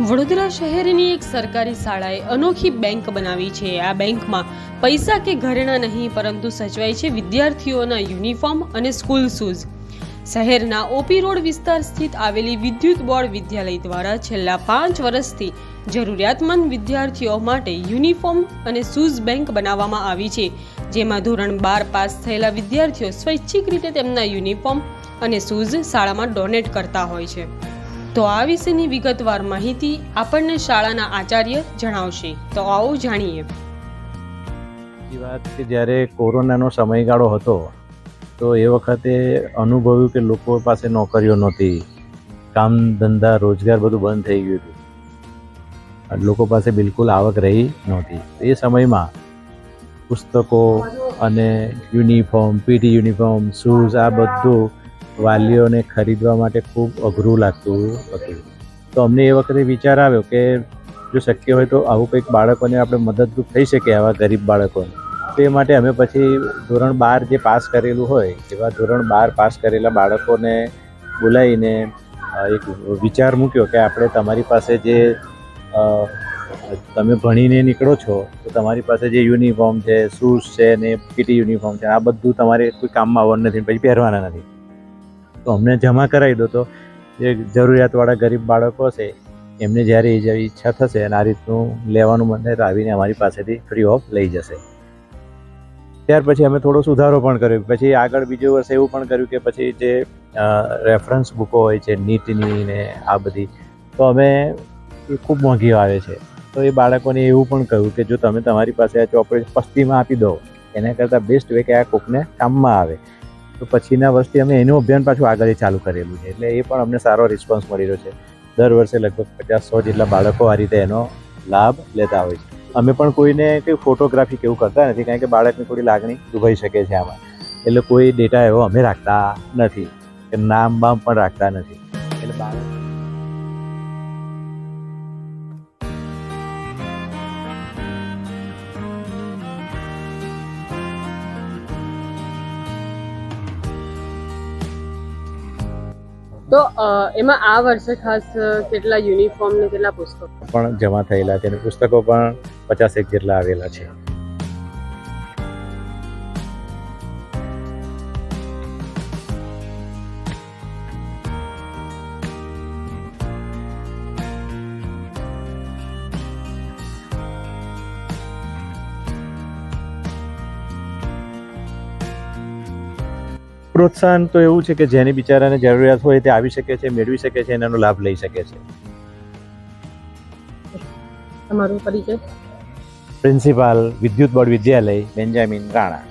વડોદરા શહેરની એક સરકારી શાળાએ અનોખી બેંક બનાવી છે. આ બેંકમાં પૈસા કે ઘરેણાં નહીં, પરંતુ સચવાય છે વિદ્યાર્થીઓના યુનિફોર્મ અને સ્કૂલ શૂઝ. શહેરના ઓપી રોડ વિસ્તાર સ્થિત આવેલી વિદ્યુત બોર્ડ વિદ્યાલય દ્વારા છેલ્લા પાંચ વર્ષથી જરૂરિયાતમંદ વિદ્યાર્થીઓ માટે યુનિફોર્મ અને શૂઝ બેંક બનાવવામાં આવી છે, જેમાં ધોરણ બાર પાસ થયેલા વિદ્યાર્થીઓ સ્વૈચ્છિક રીતે તેમના યુનિફોર્મ અને શૂઝ શાળામાં ડોનેટ કરતા હોય છે. તો આ વિશેની વિગતવાર માહિતી આપણને શાળાના આચાર્ય જણાવશે. તો આવો જાણીએ. વાત કે જ્યારે કોરોનાનો સમયગાળો હતો, તો એ વખતે અનુભવ્યું કે લોકો પાસે નોકરીઓ નહોતી. કામ, ધંધા, રોજગાર બધું બંધ થઈ ગયું હતું. લોકો પાસે બિલકુલ આવક રહી નહોતી. એ સમયમાં પુસ્તકો અને યુનિફોર્મ, પીટી યુનિફોર્મ, શૂઝ આ બધું વાલીઓને ખરીદવા માટે ખૂબ અઘરું લાગતું હતું. તો અમને એ વખતે વિચાર આવ્યો કે જો શક્ય હોય તો આવું કંઈક બાળકોને આપણે મદદરૂપ થઈ શકે આવા ગરીબ બાળકોને. તો માટે અમે પછી ધોરણ બાર જે પાસ કરેલું હોય, એવા ધોરણ બાર પાસ કરેલા બાળકોને બોલાવીને એક વિચાર મૂક્યો કે આપણે તમારી પાસે જે તમે ભણીને નીકળો છો, તો તમારી પાસે જે યુનિફોર્મ છે, શૂઝ છે ને પીટી યુનિફોર્મ છે, આ બધું તમારે કોઈ કામમાં આવવાનું નથી પછી પહેરવાના નથી. તો અમને જમા કરાવી દો તો જે જરૂરિયાતવાળા ગરીબ બાળકો છે, એમને જ્યારે એ ઈચ્છા થશે અને આ રીતનું લેવાનું મને આવીને અમારી પાસેથી ફ્રી ઓફ લઈ જશે. ત્યાર પછી અમે થોડો સુધારો પણ કર્યો. પછી આગળ બીજું વર્ષે એવું પણ કર્યું કે પછી જે રેફરન્સ બુકો હોય છે, નીટની ને આ બધી, તો અમે એ ખૂબ મોંઘી આવે છે. તો એ બાળકોને એવું પણ કહ્યું કે જો તમે તમારી પાસે આ ચોપડી પસ્તીમાં આપી દો, એના કરતાં બેસ્ટ વે કે આ કોકને કામમાં આવે. તો પછીના વર્ષથી અમે એનું અભિયાન પાછું આગળ ચાલુ કરેલું છે. એટલે એ પણ અમને સારો રિસ્પોન્સ મળી રહ્યો છે. દર વર્ષે લગભગ પચાસ, સો જેટલા બાળકો આ રીતે એનો લાભ લેતા હોય છે. અમે પણ કોઈને કંઈ ફોટોગ્રાફી કેવું કરતા નથી, કારણ કે બાળકની થોડી લાગણી દુભાઈ શકે છે આમાં. એટલે કોઈ ડેટા એવો અમે રાખતા નથી. કે નામ બામ પણ રાખતા નથી. એટલે બાળક તો એમાં આ વર્ષે ખાસ કેટલા યુનિફોર્મ ને કેટલા પુસ્તકો? પણ જમા થયેલા છે. પુસ્તકો પણ પચાસેક જેટલા આવેલા છે. પ્રોત્સાહન તો એવું છે કે જેની બિચારાને જરૂરિયાત હોય તે આવી શકે છે મેળવી શકે છે એનો લાભ લઈ શકે છે. તમારો પરિચય? પ્રિન્સિપાલ વિદ્યુત બોર્ડ વિદ્યાલય બેન્જામિન રાણા.